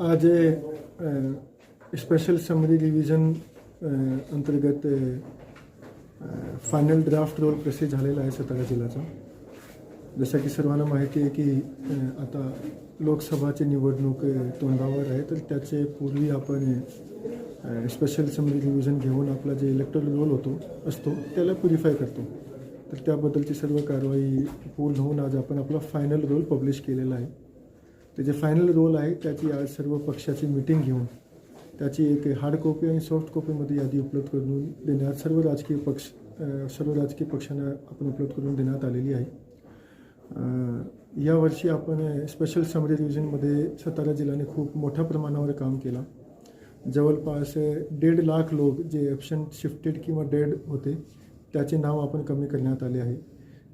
आज special special summary division अंतर्गत final draft roll प्रसिद्ध झालेला आहे सातारा जिल्ह्याचा? जसं की सर्वांना माहिती आहे की आता लोकसभाची निवडणूक तोंडावर आहे तर त्याचे पूर्वी आपण स्पेशल समरी डिव्हिजन घेऊन आपला जे इलेक्ट्रल रोल होतो असतो त्याला प्युरिफाय करतो. तर त्याबद्दलची सर्व कारवाई पूर्ण होऊन आज आपण आपला फायनल रोल पब्लिश केलेला आहे. ते जे फायनल रोल आहे त्याची आज सर्व पक्षाची मिटिंग घेऊन त्याची एक हार्ड कॉपी आणि सॉफ्ट कॉपीमध्ये यादी उपलब्ध करून देण्यात सर्व राजकीय पक्ष सर्व राजकीय पक्षांना आपण उपलब्ध करून देण्यात आलेली आहे. यावर्षी आपण स्पेशल समरी डिव्हिजनमध्ये सातारा जिल्ह्याने खूप मोठ्या प्रमाणावर काम केलं. जवळपास दीड लाख लोक जे ॲप्शन शिफ्टेड किंवा डेड होते त्याचे नाव आपण कमी करण्यात आले आहे.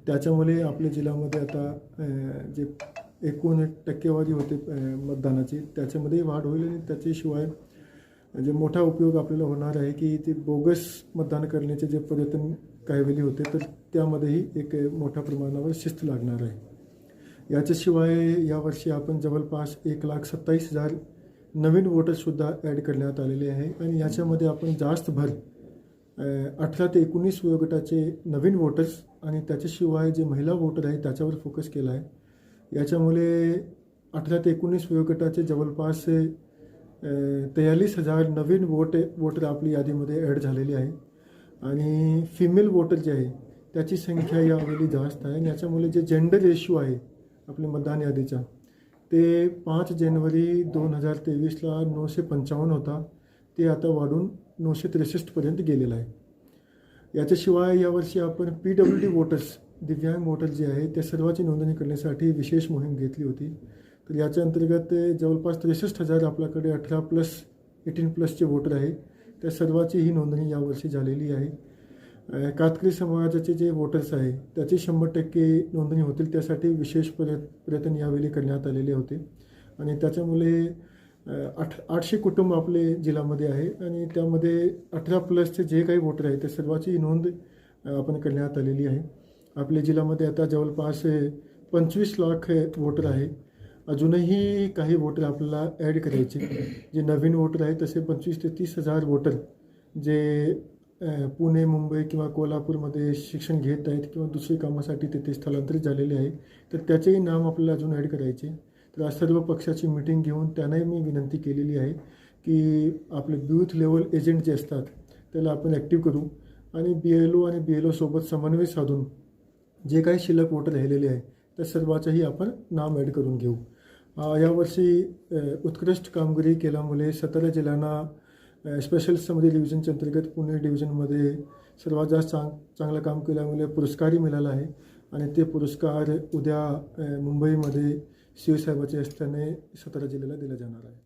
त्याच्यामुळे आपल्या जिल्ह्यामध्ये आता जे एकूण टक्केवारी होते मतदानाची. त्याच्यामध्ये वाढ होईल आणि त्याच्याशिवाय जे मोठा उपयोग आपल्याला होणार आहे की ते बोगस मतदान करण्याचे जे प्रयत्न काही वेळी होते तर त्यामध्येही एक मोठ्या प्रमाणावर शिस्त लागणार आहे. याच्याशिवाय यावर्षी आपण जवळपास एक लाख सत्तावीस हजार नवीन वोटर्ससुद्धा ॲड करण्यात आलेले आहे आणि याच्यामध्ये आपण जास्त भर अठरा ते एकोणीस वयोगटाचे नवीन वोटर्स आणि त्याच्याशिवाय जे महिला वोटर आहे त्याच्यावर फोकस केला आहे. याच्यामुळे अठरा ते एकोणीस वयोगटाचे जवळपास तेयालीस हजार नवीन वोट वोटर आपली यादीमध्ये ॲड झालेली आहे. आणि फिमेल वोटर जे आहे त्याची संख्या यावेळी जास्त आहे. आणि याच्यामुळे जे जेंडर रेशिओ आहे आपल्या मतदान यादीचा ते पाच जानेवारी दोन हजार तेवीसला नऊशे पंचावन्न होता. ते आता वाढून नऊशे त्रेसष्टपर्यंत गेलेलं आहे. याच्याशिवाय यावर्षी आपण पी डब्ल्यू डी वोटर्स दिव्यांग वोटर जे आहे त्या सर्वाची नोंदणी करण्यासाठी विशेष मोहीम घेतली होती. तर याच्या अंतर्गत जवळपास त्रेसष्ट हजार आपल्याकडे अठरा प्लस एटीन प्लसचे वोटर आहे. त्या सर्वाची ही नोंदणी यावर्षी झालेली आहे. कातकरी समाजाचे जे वोटर्स आहे त्याची शंभर टक्के नोंदणी होतील. त्यासाठी विशेष प्रयत् प्रयत्न यावेळी करण्यात आलेले होते. आणि त्याच्यामुळे आठ आठशे कुटुंब आपले जिल्ह्यामध्ये आहे. आणि त्यामध्ये अठरा प्लसचे जे काही वोटर आहे त्या सर्वाची नोंद आपण करण्यात आलेली आहे. आपल्या जिल्ह्यामध्ये आता जवळपास पंचवीस लाख वोटर आहे. अजूनही काही वोटर आपल्याला ॲड करायचे. जे नवीन वोटर आहे तसे पंचवीस ते तीस हजार वोटर जे पुणे मुंबई किंवा कोल्हापूरमध्ये शिक्षण घेत आहेत किंवा दुसरी कामासाठी तिथे स्थलांतरित झालेले आहे तर त्याचेही नाम आपल्याला अजून ॲड करायचे. तर आज सर्व पक्षाची मिटिंग घेऊन त्यांनाही मी विनंती केलेली आहे की आपले ब्यूथ लेवल एजंट जे असतात त्याला आपण ॲक्टिव्ह करू आणि बी एल ओ आणि बी एल ओसोबत समन्वय साधून जे काही शिल्लक वोट राहिलेले आहे त्या सर्वाचंही आपण नाम ॲड करून घेऊ. यावर्षी उत्कृष्ट कामगिरी केल्यामुळे सातारा जिल्ह्यांना स्पेशल समरी डिव्हिजनच्या अंतर्गत पुणे डिव्हिजनमध्ये सर्वात जास्त चांग चांगलं काम केल्यामुळे पुरस्कारही मिळाला आहे. आणि ते पुरस्कार उद्या मुंबईमध्ये शिवसाहेबाच्या असल्याने सातारा जिल्ह्याला दिला जाणार आहे.